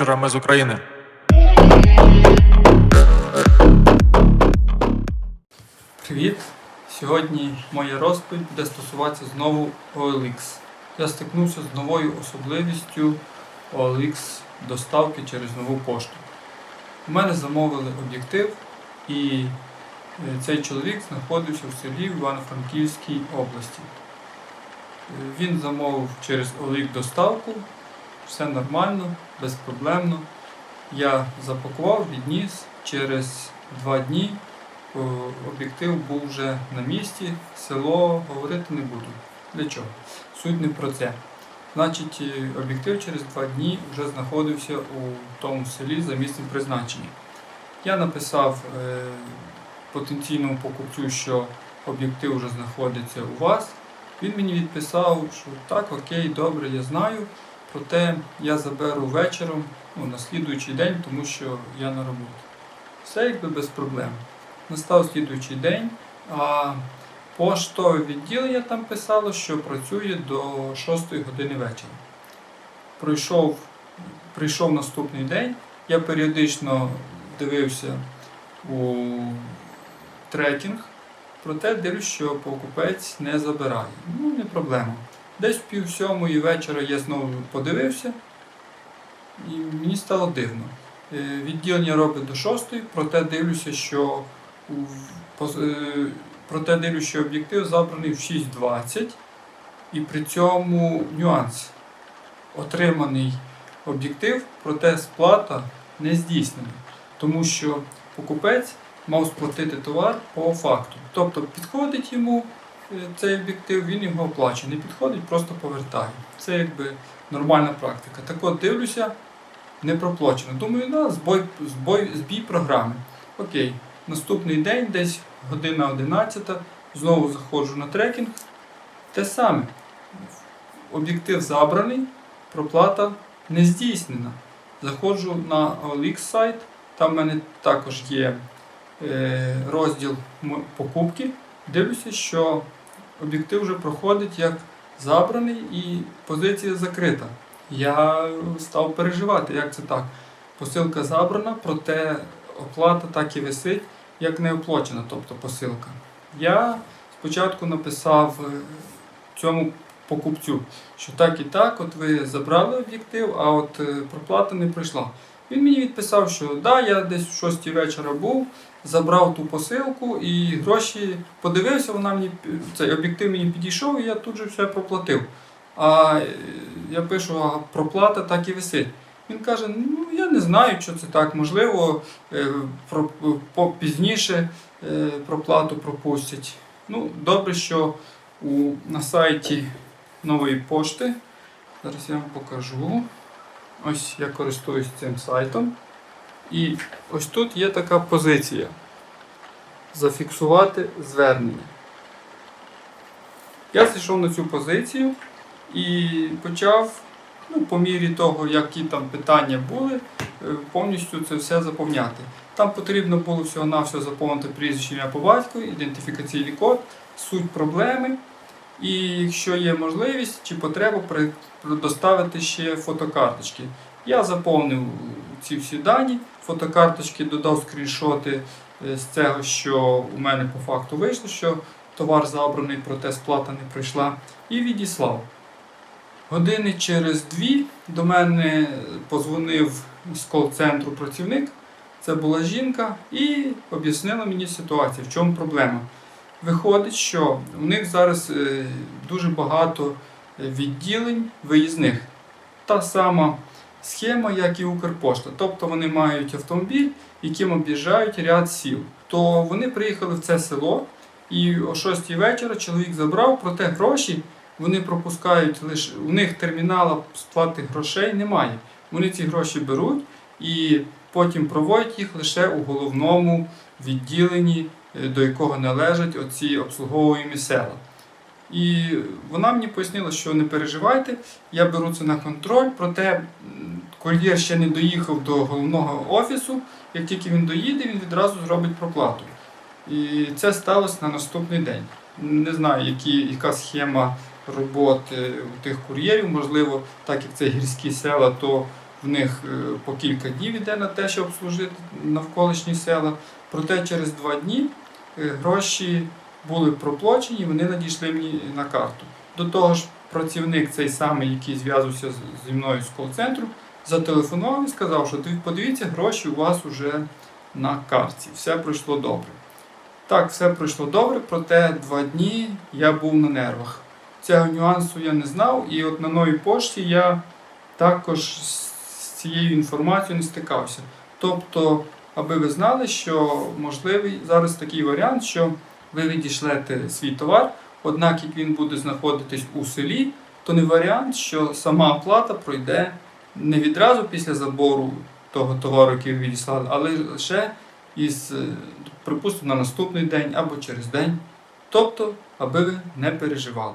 диспетчерами з України. Привіт! Сьогодні моя розповідь буде стосуватися знову OLX. Я стикнувся з новою особливістю OLX доставки через нову пошту. У мене замовили об'єктив, і е, цей чоловік знаходився в селі в Івано-Франківській області. Е, Він замовив через OLX доставку, все нормально, безпроблемно. Я запакував, відніс через два дні об'єктив був вже на місці, село говорити не буду. Для чого? Суть не про це. Значить, е, об'єктив через два дні вже знаходився у тому селі за місцем призначення. Я написав е, потенційному покупцю, що об'єктив вже знаходиться у вас. Він мені відписав, що так, окей, добре, я знаю. Проте я заберу вечором ну, на слідуючий день, тому що я на роботі. Все якби без проблем. Настав слідуючий день, а поштове відділення там писало, що працює до 6 години вечора. Пройшов, прийшов наступний день, я періодично дивився у трекінг, проте дивлюсь, що покупець не забирає. Ну, не проблема. Десь пів сьомої вечора я знову подивився, і мені стало дивно. Е, Відділення робить до 6, проте дивлюся, що е, проте дивлюся, що об'єктив забраний в 6.20 і при цьому нюанс. Отриманий об'єктив, проте сплата не здійснена, тому що покупець мав сплатити товар по факту. Тобто підходить йому цей об'єктив, він його оплачує. Не підходить, просто повертає. Це якби нормальна практика. Так от дивлюся, не проплачено. Думаю, да, збой, збой, збій програми. Окей, наступний день, десь година 11, знову заходжу на трекінг. Те саме. Об'єктив забраний, проплата не здійснена. Заходжу на OLX сайт, там в мене також є е, розділ покупки. Дивлюся, що об'єктив вже проходить як забраний і позиція закрита. Я став переживати, як це так. Посилка забрана, проте оплата так і висить, як не оплачена, тобто посилка. Я спочатку написав е, цьому покупцю, що так і так, от ви забрали об'єктив, а от е, проплата не прийшла. Він мені відписав, що да, я десь в 6 вечора був, забрав ту посилку і гроші подивився, вона мені цей об'єктив мені підійшов, і я тут же все проплатив. А е, я пишу, а проплата так і висить. Він каже: ну я не знаю, що це так. Можливо, е, про, пізніше е, проплату пропустять. Ну, добре, що у, на сайті нової пошти. Зараз я вам покажу. Ось я користуюсь цим сайтом. І ось тут є така позиція. Зафіксувати звернення. Я зайшов на цю позицію і почав, ну, по мірі того, які там питання були, е, повністю це все заповняти. Там потрібно було всього-навсього заповнити прізвище ім'я по батькові, ідентифікаційний код, суть проблеми. І якщо є можливість чи потреба, предоставити ще фотокарточки. Я заповнив ці всі дані, фотокарточки додав скріншоти е, з цього, що у мене по факту вийшло, що товар забраний, проте сплата не прийшла, і відіслав. Години через дві до мене позвонив з кол-центру працівник. Це була жінка, і об'яснила мені ситуацію, в чому проблема. Виходить, що у них зараз е, дуже багато е, відділень виїзних. Та сама схема, як і Укрпошта. Тобто вони мають автомобіль, яким об'їжджають ряд сіл. То вони приїхали в це село, і о 6 вечора чоловік забрав, проте гроші вони пропускають лише у них термінала сплати грошей немає. Вони ці гроші беруть і потім проводять їх лише у головному відділенні, до якого належать оці обслуговуємі села. І вона мені пояснила, що не переживайте, я беру це на контроль, проте кур'єр ще не доїхав до головного офісу. Як тільки він доїде, він відразу зробить проплату. І це сталося на наступний день. Не знаю, які, яка схема роботи у тих кур'єрів. Можливо, так як це гірські села, то в них е, по кілька днів іде на те, щоб обслужити навколишні села. Проте через два дні е, гроші були проплачені, вони надійшли мені на карту. До того ж, працівник цей самий, який зв'язувався зі мною з кол-центру, зателефонував і сказав, що «Диві- подивіться, гроші у вас вже на картці. Все пройшло добре. Так, все пройшло добре, проте два дні я був на нервах. Цього нюансу я не знав, і от на новій пошті я також з цією інформацією не стикався. Тобто, аби ви знали, що можливий зараз такий варіант, що ви відійшлете свій товар, однак як він буде знаходитись у селі, то не варіант, що сама оплата пройде не відразу після забору того товару, який ви відіслали, але лише із, е, припустимо, на наступний день або через день. Тобто, аби ви не переживали.